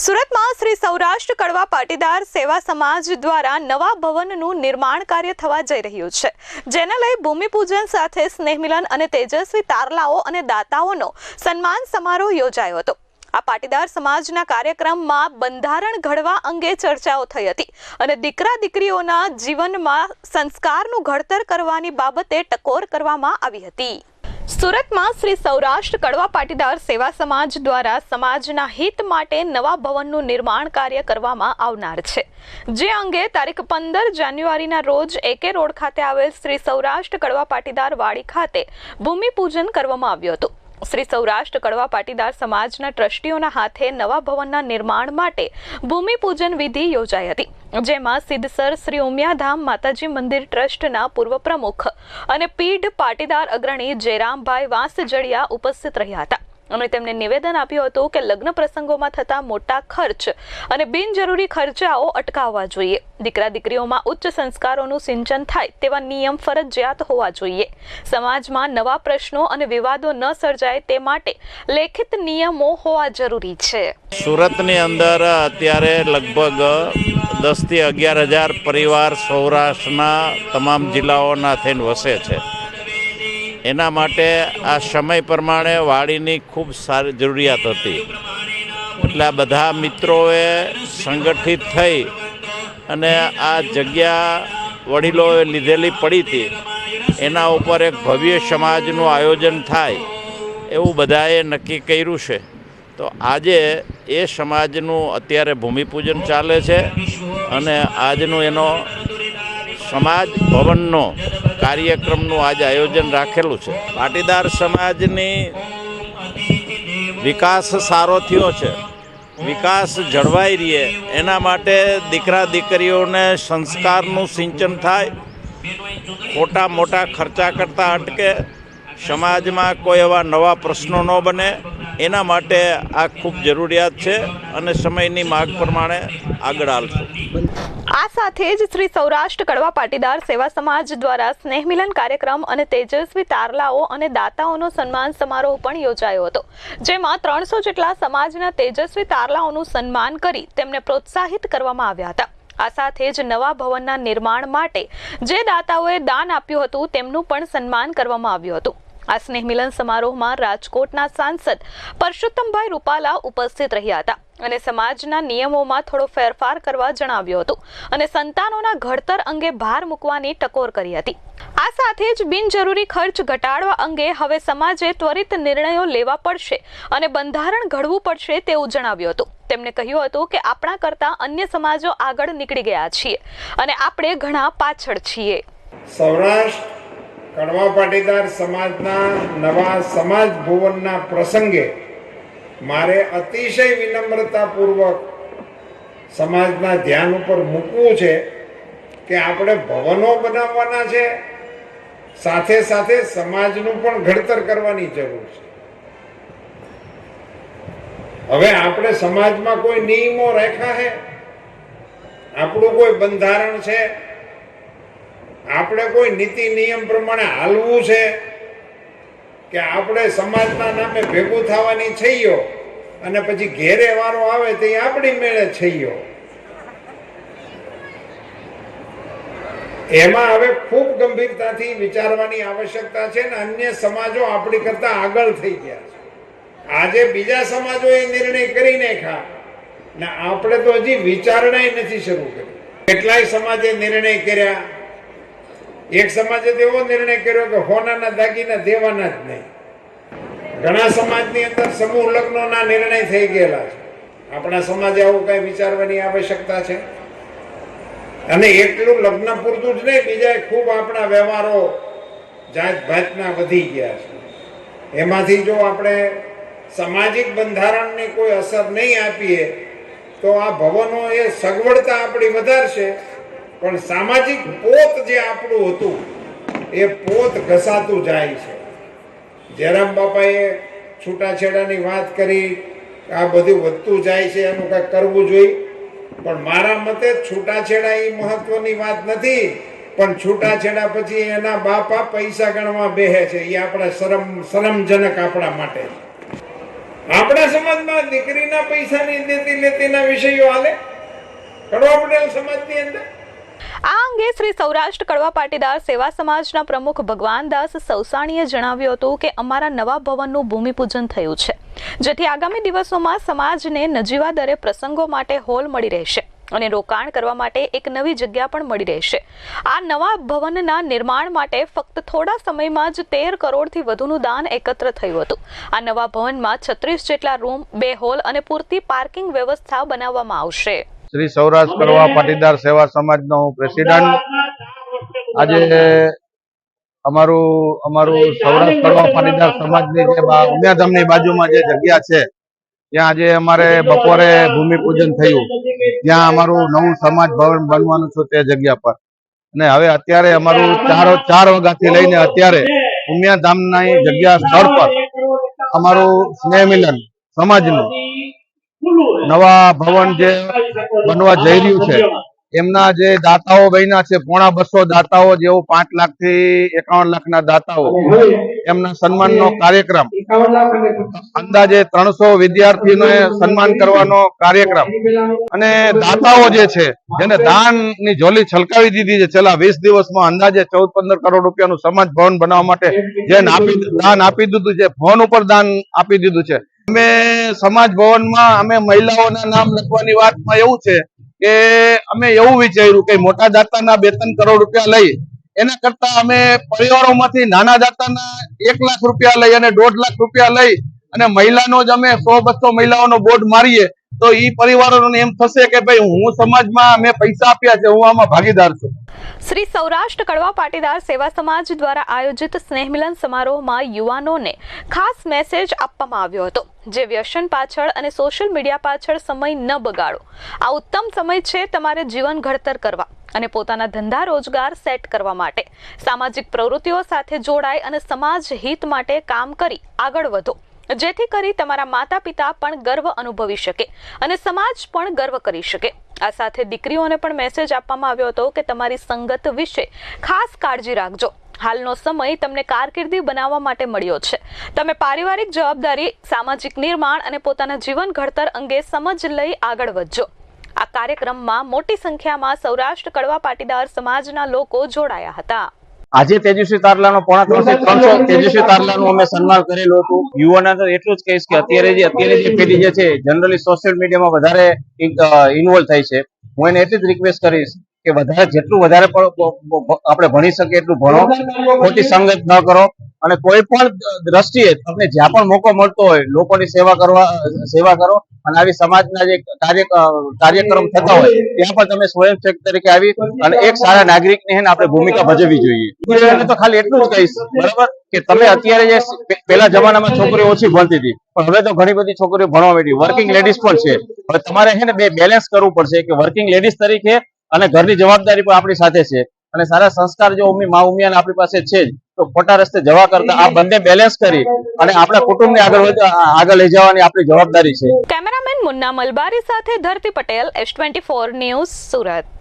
સુરતમાં શ્રી સૌરાષ્ટ્ર કડવા પાટીદાર સેવા સમાજ દ્વારા નવા ભવનનું નિર્માણ કાર્ય થવા જઈ રહ્યું છે. જેને લઈ ભૂમિપૂજન સાથે સ્નેહમિલન અને તેજસ્વી તારલાઓ અને દાતાઓનો સન્માન સમારોહ યોજાયો હતો. આ પાટીદાર સમાજના કાર્યક્રમમાં બંધારણ ઘડવા અંગે ચર્ચાઓ થઈ હતી અને દીકરા દીકરીઓના જીવનમાં સંસ્કારનું ઘડતર કરવાની બાબતે ટકોર કરવામાં આવી હતી. સુરતમાં શ્રી સૌરાષ્ટ્ર કડવા પાટીદાર સેવા સમાજ દ્વારા સમાજના હિત માટે નવા ભવનનું નિર્માણ કાર્ય કરવામાં આવનાર છે. જે અંગે તારીખ પંદર જાન્યુઆરીના રોજ એકે રોડ ખાતે આવેલ શ્રી સૌરાષ્ટ્ર કડવા પાટીદાર વાડી ખાતે ભૂમિપૂજન કરવામાં આવ્યું હતું. શ્રી સૌરાષ્ટ્ર કડવા પાટીદાર સમાજના ટ્રસ્ટીઓના હાથે નવા ભવનના નિર્માણ માટે ભૂમિપૂજન વિધિ યોજાઈ હતી, જેમાં સિદ્ધસર શ્રી ઉમિયાધામ માતાજી મંદિર ટ્રસ્ટના પૂર્વ પ્રમુખ અને પીઢ પાટીદાર અગ્રણી જયરામભાઈ વાંસજડિયા ઉપસ્થિત રહ્યા હતા. અને તેમણે નિવેદન આપ્યું હતું કે લગ્ન પ્રસંગોમાં થતા મોટા ખર્ચ અને બિનજરૂરી ખર્ચાઓ અટકાવવા જોઈએ. દીકરા દીકરીઓમાં ઉચ્ચ સંસ્કારોનું સિંચન થાય તેવા નિયમ ફરજિયાત હોવા જોઈએ. સમાજમાં નવા પ્રશ્નો અને વિવાદો ન સર્જાય તે માટે લેખિત નિયમો હોવા જરૂરી છે. સુરતની અંદર અત્યારે લગભગ દસથી અગિયાર હજાર પરિવાર સૌરાષ્ટ્રના તમામ જિલ્લાઓના થઈને વસે છે. એના માટે આ સમય પ્રમાણે વાડીની ખૂબ સારી જરૂરિયાત હતી. એટલે આ બધા મિત્રોએ સંગઠિત થઈ અને આ જગ્યા વડીલોએ લીધેલી પડી હતી. એના ઉપર એક ભવ્ય સમાજનું આયોજન થાય એવું બધાએ નક્કી કર્યું છે. તો આજે એ સમાજનું અત્યારે ભૂમિપૂજન ચાલે છે અને આજનું એનો સમાજ ભવનનો કાર્યક્રમનું આજે આયોજન રાખેલું છે. પાટીદાર સમાજની વિકાસ સારો થયો છે. વિકાસ જળવાઈ રહે એના માટે દીકરા દીકરીઓને સંસ્કારનું સિંચન થાય. ખોટા મોટા ખર્ચા કરતાં અટકે. સમાજમાં કોઈ એવા નવા પ્રશ્નો ન બને. એના માટે આ ખૂબ જરૂરિયાત છે અને સમયની માગ પ્રમાણે આગળ હાલશું. આ સાથે જ શ્રી સૌરાષ્ટ્ર કડવા પાટીદાર સેવા સમાજ દ્વારા સ્નેહ મિલન કાર્યક્રમ અને તેજસ્વી તારલાઓ અને દાતાઓનો સન્માન સમારોહ પણ યોજાયો હતો, જેમાં ત્રણસો જેટલા સમાજના તેજસ્વી તારલાઓનું સન્માન કરી તેમને પ્રોત્સાહિત કરવામાં આવ્યા હતા. આ સાથે જ નવા ભવનના નિર્માણ માટે જે દાતાઓએ દાન આપ્યું હતું તેમનું પણ સન્માન કરવામાં આવ્યું હતું. આ સ્નેહ મિલન સમારોહમાં રાજકોટના સાંસદ પરસોત્તમભાઈ રૂપાલા ઉપસ્થિત રહ્યા હતા. અને સમાજના નિયમોમાં થોડો ફેરફાર કરવા જણાવ્યું હતું અને સંતાનોના ઘડતર અંગે ભાર મૂકવાની ટકોર કરી હતી. આ સાથે જ બિનજરૂરી ખર્ચ ઘટાડવા અંગે હવે સમાજે ત્વરિત નિર્ણયો લેવા પડશે અને બંધારણ ઘડવું પડશે તેવું જણાવ્યું હતું. તેમણે કહ્યું હતું કે આપણા કરતા અન્ય સમાજો આગળ નીકળી ગયા છીએ અને આપણે ઘણા પાછળ છીએ. સૌરાષ્ટ્ર કડવા પાટીદાર સમાજના નવા સમાજ ભુવનના પ્રસંગે મારે અતિશય વિનમ્રતાપૂર્વક સમાજના ધ્યાન ઉપર મૂકવું છે કે આપણે ભવનો બનાવવાના છે, સાથે સાથે સમાજનું પણ ઘડતર કરવાની જરૂર છે. હવે આપણે સમાજમાં કોઈ નિયમો રાખ્યા છે? આપણું કોઈ બંધારણ છે? આપણે કોઈ નીતિ નિયમ પ્રમાણે હાલવું છે? કે આપણે સમાજના નામે ભેગું થવાની છૈયો અને પછી ઘેરે વારો આવે તે આપણી મેળે છૈયો. એમાં હવે ખૂબ ગંભીરતાથી વિચારવાની આવશ્યકતા છે ને અન્ય સમાજો આપણી કરતા આગળ થઈ ગયા છે. આજે બીજા સમાજોએ નિર્ણય કરી નાખ્યા ને આપણે તો હજી વિચારણા નથી શરૂ કરી. કેટલાય સમાજે નિર્ણય કર્યા એક સમાજે એવો નિર્ણય કર્યો કે હોનાના દાગીના દેવાના જ નહીં. ઘણા સમાજની અંદર સમૂહ લગ્નોના નિર્ણય થઈ ગયેલા છે. આપણા સમાજે આવું કઈ વિચારવાની આવશ્યકતા છે? અને એટલું લગ્ન પૂરતું જ નહીં બીજા ખૂબ આપણા વ્યવહારો જાત ભાતના વધી ગયા છે. એમાંથી જો આપણે સામાજિક બંધારણની કોઈ અસર નહીં આપીએ, તો આ ભવનો એ સગવડતા આપણી વધારશે. પણ સામાજિક પોત જે આપણું હતું, એ પોત ઘસાતું જાય છે. જયરામ બાપાએ છૂટાછેડાની વાત કરી, આ બધું વધતું જાય છે, એનું કંઈક કરવું જોઈએ. પણ મારા મતે છૂટાછેડા એ મહત્વની વાત નથી, પણ છૂટાછેડા પછી એના બાપા પૈસા ગણવા બેહે છે. એ આપણા શરમ, શરમજનક આપણા માટે આપણા સમાજમાં દીકરીના પૈસાની દેતી લેતીના વિષયો હાલે? કડવા પટેલ સમાજની અંદર? આ અંગે શ્રી સૌરાષ્ટ્ર કડવા પાટીદાર સેવા સમાજના પ્રમુખ ભગવાનદાસ સૌસાણીએ જણાવ્યું હતું કે અમારા નવા ભવનનું ભૂમિપૂજન થયું છે, જેથી આગામી દિવસોમાં સમાજને નજીવા દરે પ્રસંગો માટે હોલ મળી રહેશે અને રોકાણ કરવા માટે એક નવી જગ્યા પણ મળી રહેશે. આ નવા ભવનના નિર્માણ માટે ફક્ત થોડા સમયમાં જ તેર કરોડથી વધુનું દાન એકત્ર થયું હતું. આ નવા ભવનમાં છત્રીસ જેટલા રૂમ, બે હોલ અને પૂરતી પાર્કિંગ વ્યવસ્થા બનાવવામાં આવશે. શ્રી સૌરાષ્ટ્ર કરવા પાટીદાર સેવા સમાજનો હું પ્રેસિડન્ટ. આજે અમારું અમારું સૌરાષ્ટ્ર કરવા પાટીદાર સમાજની જે ઉમિયાધામની બાજુમાં જે જગ્યા છે ત્યાં આજે અમારે બપોરે ભૂમિપૂજન થયું. ત્યાં અમારું નવું સમાજ ભવન બનવાનું છે તે જગ્યા પર. અને હવે અત્યારે અમારું ચાર ચાર વાગ્યાથી લઈને અત્યારે ઉમિયાધામની જગ્યા સ્થળ પર અમારું સ્નેહ મિલન સમાજનું. નવા ભવન જે બનવા જઈ રહ્યું છે. એમના જે દાતાઓ બન્યા છે પોણા બસો દાતાઓ જેવો પાંચ લાખથી એકાવન લાખ ના દાતાઓ એમના સન્માનનો કાર્યક્રમ. અંદાજે ત્રણસો વિદ્યાર્થીઓને સન્માન કરવાનો કાર્યક્રમ. અને દાતાઓ જે છે જેને દાનની જોલી છલકાવી દીધી છે છેલ્લા વીસ દિવસમાં અંદાજે ચૌદ પંદર કરોડ રૂપિયાનું સમાજ ભવન બનાવવા માટે જેને આપી દાન આપી દીધું છે ફોન ઉપર દાન આપી દીધું છે. અમે સમાજ ભવનમાં અમે મહિલાઓના નામ લખવાની વાતમાં એવું છે કે અમે એવું વિચાર્યું કે મોટા દાતાના બે ત્રણ કરોડ રૂપિયા લઈ, એના કરતા અમે પરિવારોમાંથી નાના દાતાના એક લાખ રૂપિયા લઈ અને દોઢ લાખ રૂપિયા લઈ અને મહિલાનો જ અમે સો બસો મહિલાઓનો બોર્ડ મારીએ તો એ પરિવારોને એમ થશે કે ભાઈ હું સમાજમાં મેં પૈસા આપ્યા છે, હું આમાં ભાગીદાર છું. શ્રી સૌરાષ્ટ્ર કડવા પાટીદાર સેવા સમાજ દ્વારા આયોજિત સ્નેહમિલન સમારોહમાં યુવાનોને ખાસ મેસેજ આપવામાં આવ્યો હતો, જે વ્યસન પાછળ અને સોશિયલ મીડિયા પાછળ સમય ન બગાડો. આ ઉત્તમ સમય છે તમારે જીવન ઘડતર કરવા અને પોતાના ધંધા રોજગાર સેટ કરવા માટે. સામાજિક પ્રવૃત્તિઓ સાથે જોડાય અને સમાજ હિત માટે કામ કરી આગળ વધો. જેથી કરી તમારા માતા પિતા પણ ગર્વ અનુભવી શકે અને સમાજ પણ ગર્વ કરી શકે. આ સાથે દીકરીઓને પણ મેસેજ આપવામાં આવ્યો હતો કે તમારી સંગત વિશે ખાસ કાળજી રાખજો. હાલનો સમય તમને કારકિર્દી બનાવવા માટે મળ્યો છે. તમે પારિવારિક જવાબદારી, સામાજિક નિર્માણ અને પોતાના જીવન ઘડતર અંગે સમજ લઈ આગળ વધજો. આ કાર્યક્રમમાં મોટી સંખ્યામાં સૌરાષ્ટ્ર કડવા પાટીદાર સમાજના લોકો જોડાયા હતા. આજે તેજસ્વી તારલાનો પોણા ત્રણસો ત્રણસો તેજસ્વી તારલાનું અમે સન્માન કરેલું હતું. યુવાના તો એટલું જ કહીશ કે અત્યારે જે અત્યારે જે પેઢી જે છે જનરલી સોશિયલ મીડિયામાં વધારે ઇન્વોલ્વ થાય છે. હું એને એટલી જ રિક્વેસ્ટ કરીશ કે વધારે, જેટલું વધારે પ- પ- પ- આપણે ભણી શકીએ એટલું ભણો. ખોટી સંગત ન કરો. અને કોઈ પણ દ્રષ્ટિએ તમને જ્યાં પણ મોકો મળતો હોય, લોકોની સેવા કરવા, સેવા કરો અને આવી સમાજના જે કાર્ય, કાર્યક્રમ થતા હોય, ત્યાં પણ તમે સ્વયંસેવક તરીકે આવી અને એક સારા નાગરિકની હે આપણે ભૂમિકા ભજવવી જોઈએ. તો ખાલી એટલું જ કહીશ, બરાબર? કે તમે અત્યારે જે પેલા જમાનામાં છોકરીઓ ઓછી ભણતી હતી. પણ હવે તો ઘણી બધી છોકરીઓ ભણવા માંડી. વર્કિંગ લેડીઝ પણ છે. હવે તમારે છે ને બે બેલેન્સ કરવું પડશે કે વર્કિંગ લેડીઝ તરીકે અને ઘરની જવાબદારી પણ આપણી સાથે છે. અને સારા સંસ્કાર જો ઉમી, મા ઉમિયાને આપણી પાસે છે જ, તો ખોટા રસ્તે જવા કરતા આ બંને બેલેન્સ કરી અને આપણા કુટુંબને આગળ આગળ લઈ જવાની આપણી જવાબદારી છે. કેમેરામેન મુન્ના મલબારી સાથે Dharti Patel, S twenty news Surat.